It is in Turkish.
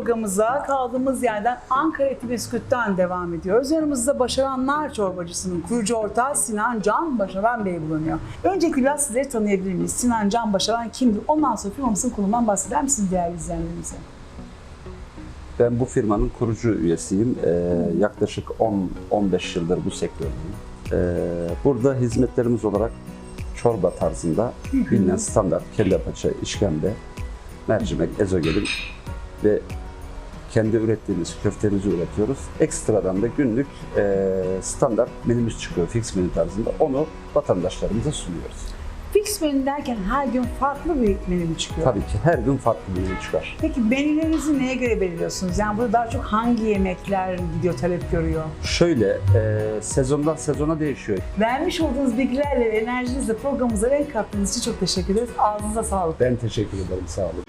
programımıza kaldığımız yerden Ankara Eti Bisküt'ten devam ediyoruz. Yanımızda Başaranlar Çorbacısı'nın kurucu ortağı Sinan Can Başaran Bey bulunuyor. Öncelikle biraz sizleri tanıyabilir miyiz? Sinan Can Başaran kimdir? Ondan sonra firmamızın kurulundan bahseder misiniz değerli izleyenlerimize? Ben bu firmanın kurucu üyesiyim. Ee, yaklaşık 10-15 yıldır bu sektördeyim. Ee, burada hizmetlerimiz olarak çorba tarzında bilinen standart kelle paça, işkembe, mercimek, ezogelin ve kendi ürettiğimiz köftemizi üretiyoruz. Ekstradan da günlük e, standart menümüz çıkıyor fix menü tarzında. Onu vatandaşlarımıza sunuyoruz. Fix menü derken her gün farklı bir menü mü çıkıyor? Tabii ki her gün farklı bir menü çıkar. Peki menülerinizi neye göre belirliyorsunuz? Yani burada daha çok hangi yemekler gidiyor, talep görüyor? Şöyle e, sezondan sezona değişiyor. Vermiş olduğunuz bilgilerle ve enerjinizle programımıza renk kattığınız için çok teşekkür ederiz. Ağzınıza sağlık. Ben teşekkür ederim. Sağ olun.